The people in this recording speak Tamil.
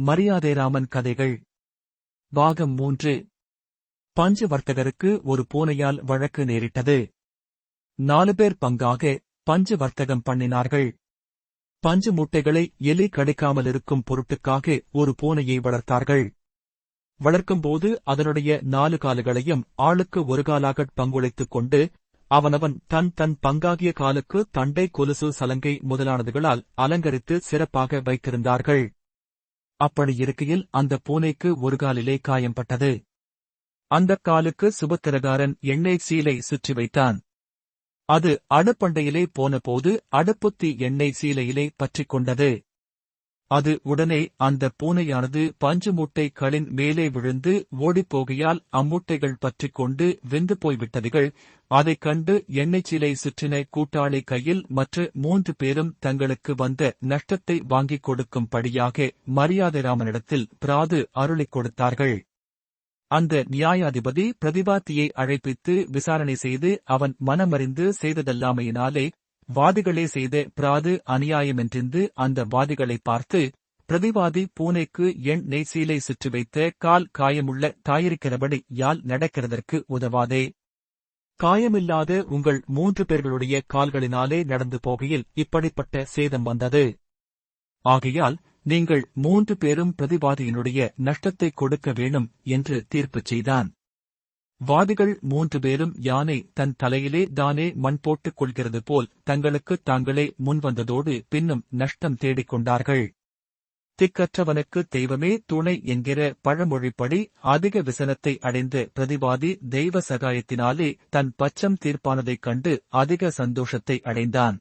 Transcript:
மரியாதைராமன் கதைகள். பாகம் மூன்று. பஞ்சு வர்த்தகருக்கு ஒரு பூனையால் வழக்கு நேரிட்டது. நாலு பேர் பங்காக பஞ்சு வர்த்தகம் பண்ணினார்கள். பஞ்சு முட்டைகளை எலி கடிக்காமலிருக்கும் பொருட்டுக்காக ஒரு பூனையை வளர்த்தார்கள். வளர்க்கும்போது அதனுடைய நாலு காலுகளையும் ஆளுக்கு ஒரு காலாக பங்குழைத்துக் கொண்டு அவனவன் தன் தன் பங்காகிய காலுக்கு தண்டை கொலுசு சலங்கை முதலானதுகளால் அலங்கரித்து சிறப்பாக வைத்திருந்தார்கள். அப்படி இருக்கையில் அந்த பூனைக்கு ஒரு காலிலே காயம்பட்டது. அந்தக் காலுக்கு சுபத்திரகாரன் எண்ணெய் சீலை சுற்றி வைத்தான். அது அடுப்பண்டையிலே போனபோது அடுப்புத்தி எண்ணெய் சீலையிலே பற்றிக் கொண்டது. அது உடனே அந்த பூனையானது பஞ்சு மூட்டைகளின் மேலே விழுந்து ஓடிப்போகையால் அம்மூட்டைகள் பற்றிக் கொண்டு வெந்து போய்விட்டதுகள். அதைக் கண்டு எண்ணெய் சீலை சுற்றின கூட்டாளி கையில் மற்ற மூன்று பேரும் தங்களுக்கு வந்த நஷ்டத்தை வாங்கிக் கொடுக்கும்படியாக மரியாதைராமனிடத்தில் பிராது அருளிக் கொடுத்தார்கள். அந்த நியாயாதிபதி பிரதிவாத்தியை அழைப்பித்து விசாரணை செய்து அவன் மனமறிந்து செய்ததல்லாமையினாலே வாதிகளே செய்த பிராது அநியாயமென்றிருந்து அந்த வாதிகளை பார்த்து பிரதிவாதி பூனைக்கு எண் நெய்சீலை சுற்றி வைத்த கால் காயமுள்ள தாயிருக்கிறபடி யாழ் நடக்கிறதற்கு உதவாதே? காயமில்லாத உங்கள் மூன்று பேர்களுடைய கால்களினாலே நடந்து போகையில் இப்படிப்பட்ட சேதம் வந்தது. ஆகையால் நீங்கள் மூன்று பேரும் பிரதிவாதியினுடைய நஷ்டத்தை கொடுக்க வேணும் என்று தீர்ப்புச் செய்தான். வாதிகள் மூன்று பேரும் யானை தன் தலையிலே தானே மண் போட்டுக் கொள்கிறது போல் தங்களுக்குத் தாங்களே முன்வந்ததோடு பின்னும் நஷ்டம் தேடிக் கொண்டார்கள். திக்கற்றவனுக்கு தெய்வமே துணை என்கிற பழமொழிப்படி அதிக விசனத்தை அடைந்த பிரதிவாதி தெய்வ சகாயத்தினாலே தன் பச்சம் தீர்ப்பானதைக் கண்டு அதிக சந்தோஷத்தை அடைந்தான்.